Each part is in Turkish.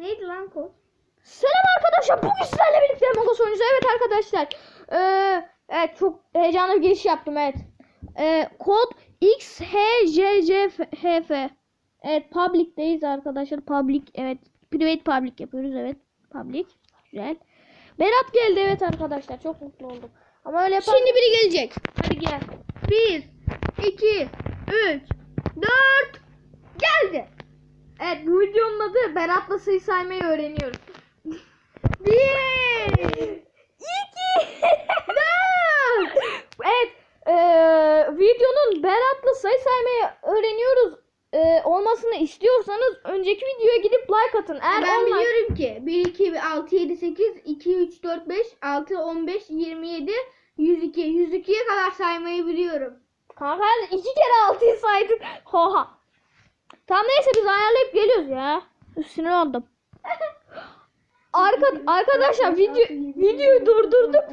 Neydi lan kod? Selam arkadaşlar. Bugün sizlerle birlikte Among oynayacağız. Evet arkadaşlar. Ee, evet çok heyecanlı bir giriş yaptım evet. Ee, kod XHJJHF. Evet public'teyiz arkadaşlar. Public evet. Private public yapıyoruz evet. Public. Güzel. Berat geldi evet arkadaşlar. Çok mutlu oldum. Ama öyle yapalım. Şimdi biri gelecek. Hadi gel. 1, 2, 3, 4. Geldi. Evet bu videonun adı Berat'la sayı saymayı öğreniyoruz. 1, 2, 4. Evet. eee, videonun Berat'la sayı saymayı öğreniyoruz eee, olmasını istiyorsanız önceki videoya gidip like atın. Eğer Ben online- biliyorum ki 1, 2, 6, 7, 8, 2, 3, 4, 5, 6, 15, 27, 102. 102'ye kadar saymayı biliyorum. Kanka iki kere altıyı saydık. Oha. Tamam neyse biz ayarlayıp geliyoruz ya. Üstüne oldum. Arka, arkadaşlar video, videoyu durdurduk.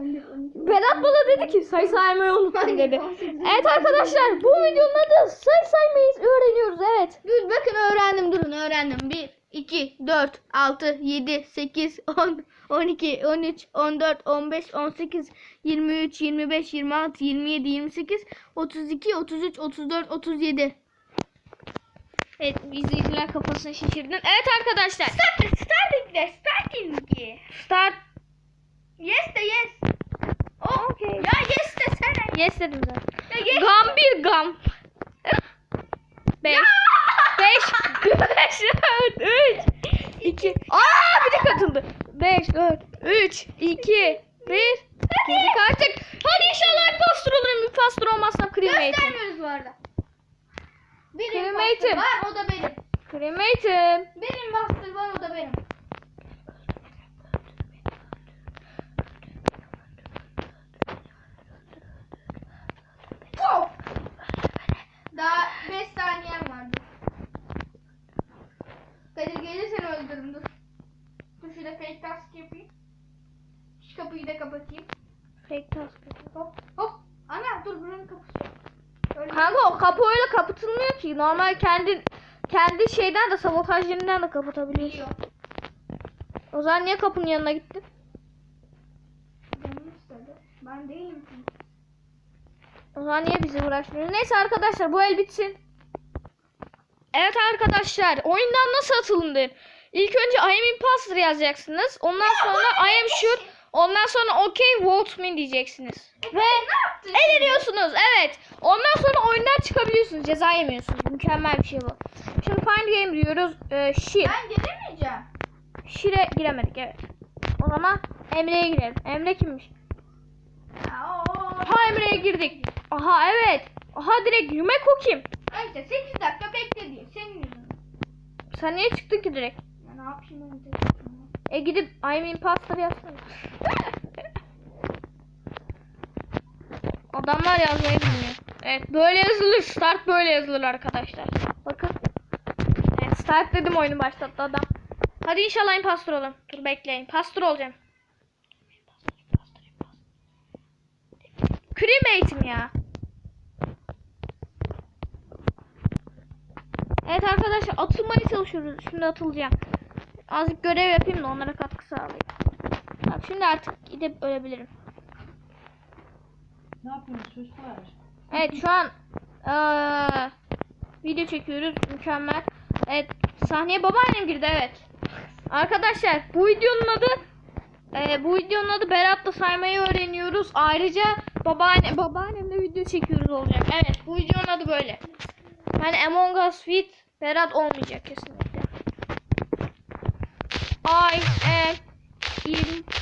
Berat bana dedi ki say saymayı unuttum dedi. Evet arkadaşlar bu videonun adı say saymayı öğreniyoruz evet. Dur bakın öğrendim durun öğrendim. 1, 2, 4, 6, 7, 8, 10, 12, 13, 14, 15, 18, 23, 25, 26, 27, 28, 32, 33, 34, 37. Evet izleyiciler kafasını şişirdin. Evet arkadaşlar. Start, starting de, starting. Start. Yes de yes. Oh, Okay. Ya yes de sen. Yes dedim zaten. Ya yes. Gam bir gam. Beş. Beş. Beş. Üç. iki. Aa bir de katıldı. Beş. Dört. Üç. iki. Bir. Girdik artık. Hadi inşallah impostor olurum. Impostor olmazsam cremate'im. Göstermiyoruz bu arada. Benim Cremate'im. bastır var o da benim. Cremate'im. Benim bastır var o da benim. Wow. Daha 5 saniyem vardı. Kadir gelirsen öldürürüm dur. Dur şurada fake task yapayım. Şu kapıyı da kapatayım. Fake task. Hop hop. Ana dur buranın kapısı yok. Öyle Kanka o kapı öyle kapatılmıyor ki. Normal kendi kendi şeyden de sabotaj yerinden de kapatabiliyorsun. O zaman niye kapının yanına gittin? İstedi. Ben değilim ki. O zaman niye bizi uğraşmıyorsun? Neyse arkadaşlar bu el bitsin. Evet arkadaşlar oyundan nasıl atılındı? İlk önce I am imposter yazacaksınız. Ondan sonra I am sure. Ondan sonra okay vote me diyeceksiniz. Ve yaptın eleniyorsunuz. Evet. Ondan sonra oyundan çıkabiliyorsunuz. Ceza yemiyorsunuz. Mükemmel bir şey bu. Şimdi find game diyoruz. Ee, shit. Ben gelemeyeceğim. Shit'e giremedik evet. O zaman Emre'ye girelim. Emre kimmiş? Aha Emre'ye girdik. Aha evet. Aha direkt Yumeko kim? Neyse 8 dakika bekle diye. Senin yüzünden. Sen niye çıktın ki direkt? Ya ne yapayım ben? E gidip I'm imposter yazsana. Adamlar yazmayı bilmiyor. Evet böyle yazılır. Start böyle yazılır arkadaşlar. Bakın. Evet start dedim oyunu başlattı adam. Hadi inşallah imposter olun. Dur bekleyin. Imposter olacağım. Cremate'im ya. Evet arkadaşlar atılmaya çalışıyoruz. Şimdi atılacağım. Azıcık görev yapayım da onlara katkı sağlayayım. Tamam, şimdi artık gidip ölebilirim. Ne yapıyorsunuz çocuklar? Evet şu an eee, video çekiyoruz. Mükemmel. Evet sahneye babaannem girdi evet. Arkadaşlar bu videonun adı eee, bu videonun adı Berat'la saymayı öğreniyoruz. Ayrıca babaanne babaannemle video çekiyoruz olacak. Evet bu videonun adı böyle. Yani Among Us with Berat olmayacak kesinlikle. I am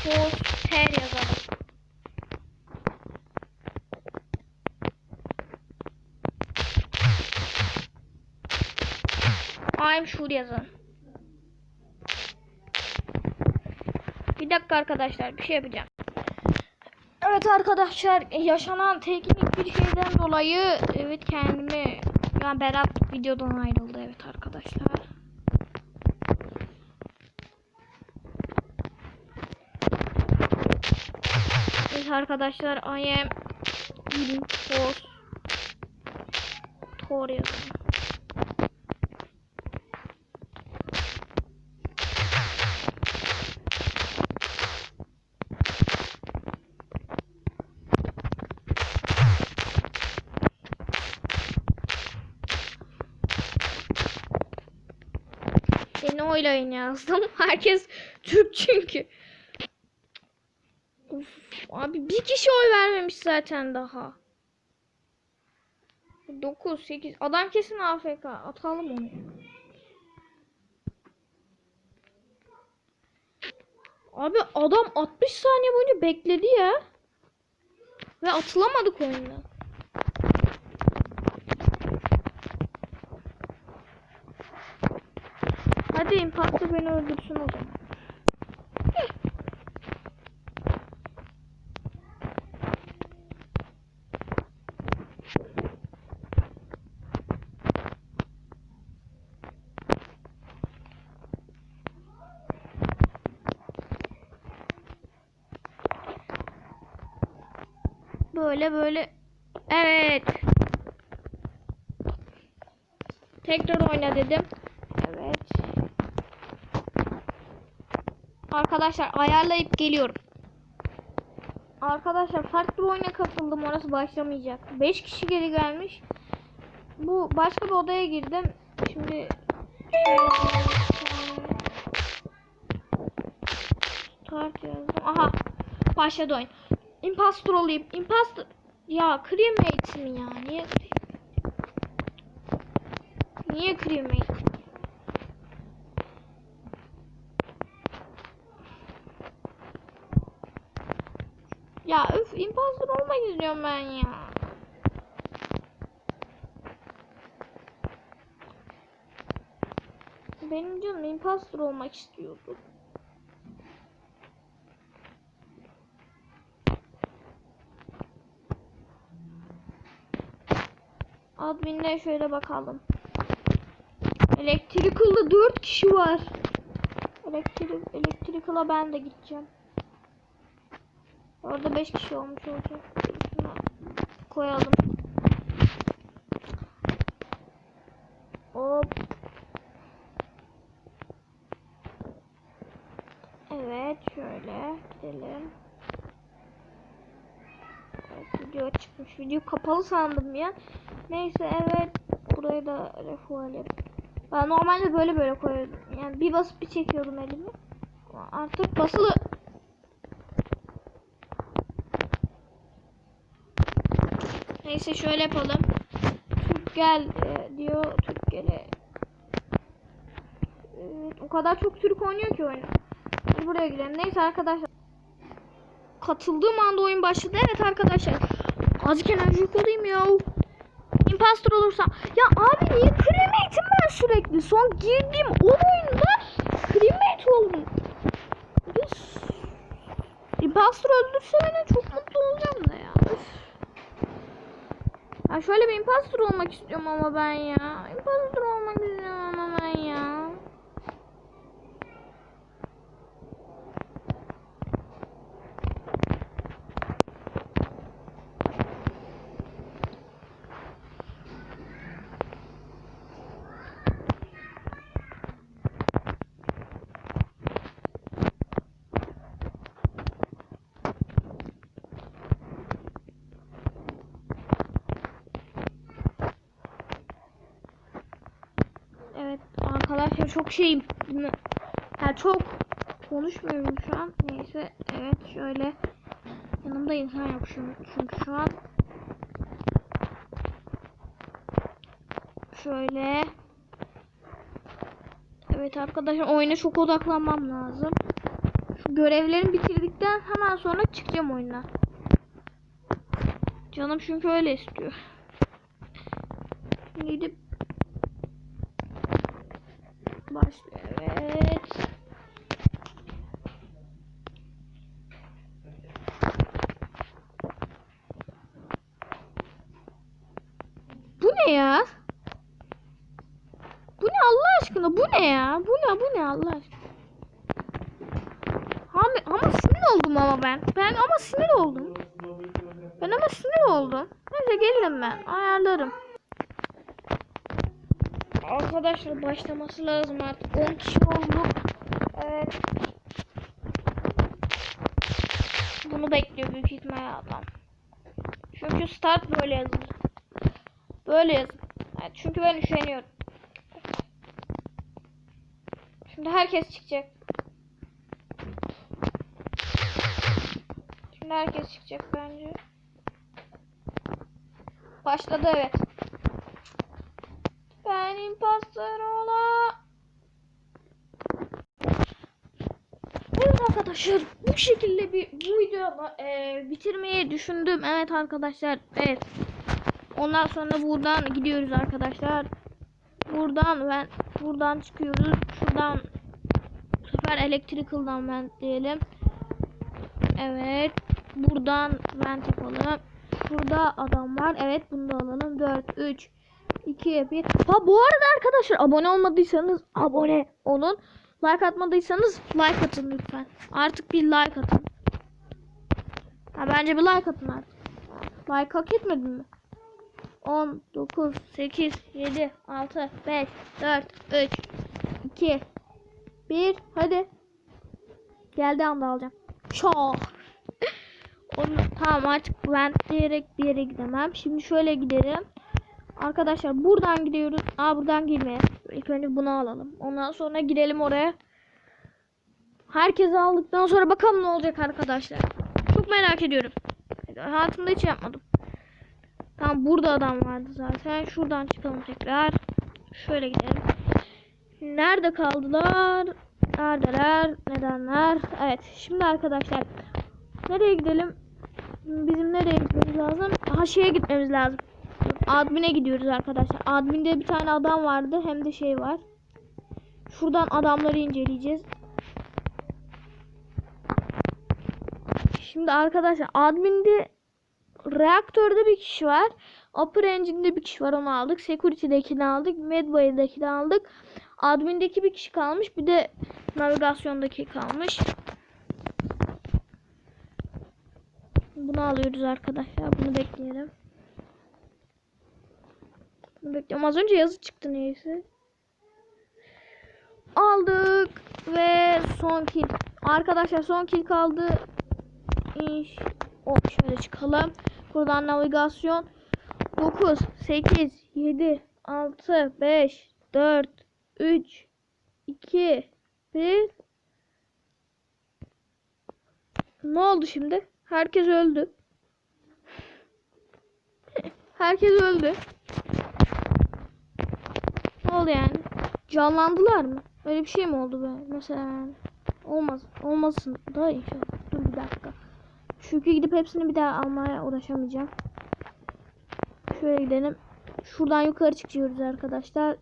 imposter yazalım. I'm sure yazın. Bir dakika arkadaşlar bir şey yapacağım. Evet arkadaşlar yaşanan teknik bir şeyden dolayı evet kendimi yani Berat videodan ayrıldı evet arkadaşlar. arkadaşlar I am Green Thor Thor yazın. Beni oylayın yazdım. Herkes Türk çünkü. Abi bir kişi oy vermemiş zaten daha. 9, 8. Adam kesin AFK. Atalım onu. Abi adam 60 saniye boyunca bekledi ya. Ve atılamadık oyundan. Hadi imposter beni öldürsün o zaman. Böyle böyle. Evet. Tekrar oyna dedim. Evet. Arkadaşlar ayarlayıp geliyorum. Arkadaşlar farklı bir oyuna katıldım. Orası başlamayacak. 5 kişi geri gelmiş. Bu başka bir odaya girdim. Şimdi. Aha. Başladı oyun. Impostor olayım. Impostor. Ya cremate mi ya? Niye Niye cremate? Ya öf impostor olmak istiyorum ben ya. Benim canım impostor olmak istiyordu. Admin'de şöyle bakalım. Electrical'da 4 kişi var. Elektrik, Electrical'a ben de gideceğim. Orada 5 kişi olmuş olacak. Şuna koyalım. Hop. Evet şöyle gidelim. Video çıkmış. Video kapalı sandım ya. Neyse evet. Burayı da refual yap. Ben normalde böyle böyle koyuyordum. Yani bir basıp bir çekiyordum elimi. Artık basılı. Neyse şöyle yapalım. Türk gel e, diyor. Türk gele. Evet, o kadar çok Türk oynuyor ki oyunu. Buraya gidelim. Neyse arkadaşlar. Katıldığım anda oyun başladı. Evet arkadaşlar. Azıcık enerjik olayım ya. Impostor olursam. Ya abi niye cremate'im ben sürekli? Son girdiğim o oyunda cremate oldum. Biz... Impostor öldürse beni çok mutlu olacağım da ya. Ya şöyle bir impostor olmak istiyorum ama ben ya. Impostor olmak istiyorum ama ben ya. Evet arkadaşlar çok şeyim. Ya çok konuşmuyorum şu an. Neyse evet şöyle yanımda insan yok şu, çünkü şu an. Şöyle. Evet arkadaşlar oyuna çok odaklanmam lazım. Şu görevlerimi bitirdikten hemen sonra çıkacağım oyuna. Canım çünkü öyle istiyor. Gidip başlıyor. Evet. Bu ne ya? Bu ne Allah aşkına? Bu ne ya? Bu ne? Allah? Abi, ama sinir oldum ama ben. Ben ama sinir oldum. Ben ama sinir oldum. Neyse gelirim ben. Ayarlarım. Arkadaşlar başlaması lazım artık. 10 kişi olduk. Evet. Bunu bekliyor büyük ihtimalle adam. Çünkü start böyle yazılır. Böyle yazılır. Evet, çünkü ben üşeniyorum. Şimdi herkes çıkacak. Şimdi herkes çıkacak bence. Başladı evet. Ben imposter ola. Evet arkadaşlar bu şekilde bir bu videomu e, bitirmeyi düşündüm. Evet arkadaşlar evet. Ondan sonra buradan gidiyoruz arkadaşlar. Buradan ben buradan çıkıyoruz. Şuradan bu sefer electrical'dan vent diyelim. Evet. Buradan vent yapalım. Burada adam var. Evet bunu da alalım. 4 3 2 1. Ha bu arada arkadaşlar abone olmadıysanız abone olun. Like atmadıysanız like atın lütfen. Artık bir like atın. Ha, bence bir like atın artık. Like hak etmedin mi? 10, 9, 8, 7, 6, 5, 4, 3, 2, 1. Hadi. Geldi anda alacağım. Çok. Onu, tamam artık ben diyerek bir yere gidemem. Şimdi şöyle gidelim. Arkadaşlar buradan gidiyoruz. Aa buradan girmeye. İlk önce bunu alalım. Ondan sonra girelim oraya. Herkesi aldıktan sonra bakalım ne olacak arkadaşlar. Çok merak ediyorum. Hayatımda hiç yapmadım. Tamam burada adam vardı zaten. Şuradan çıkalım tekrar. Şöyle gidelim. Nerede kaldılar? Neredeler? Nedenler? Evet. Şimdi arkadaşlar nereye gidelim? Bizim nereye gitmemiz lazım? Ha şeye gitmemiz lazım. Admin'e gidiyoruz arkadaşlar. Admin'de bir tane adam vardı. Hem de şey var. Şuradan adamları inceleyeceğiz. Şimdi arkadaşlar admin'de reaktörde bir kişi var. Upper Engine'de bir kişi var onu aldık. Security'dekini aldık. Medbay'dekini aldık. Admin'deki bir kişi kalmış. Bir de navigasyondaki kalmış. Bunu alıyoruz arkadaşlar. Bunu bekleyelim. Bunu bekliyorum. Az önce yazı çıktı neyse. Aldık ve son kill. Arkadaşlar son kill kaldı. İş. O şöyle çıkalım. Buradan navigasyon. 9 8 7 6 5 4 3 2 1 Ne oldu şimdi? Herkes öldü. Herkes öldü. Ne oldu yani? Canlandılar mı? Öyle bir şey mi oldu be? Mesela. Olmaz. Olmasın da inşallah. Dur bir dakika. Çünkü gidip hepsini bir daha almaya uğraşamayacağım. Şöyle gidelim. Şuradan yukarı çıkıyoruz arkadaşlar.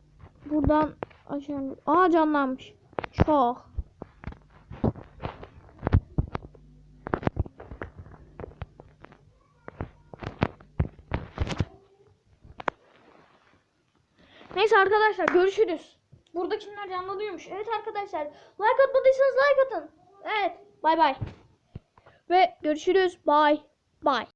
Buradan aşağı. Aa canlanmış. Çok. Neyse arkadaşlar görüşürüz. Buradakiler canlanıyormuş. Evet arkadaşlar. Like atmadıysanız like atın. Evet. Bay bay. Ve görüşürüz. Bye. Bye.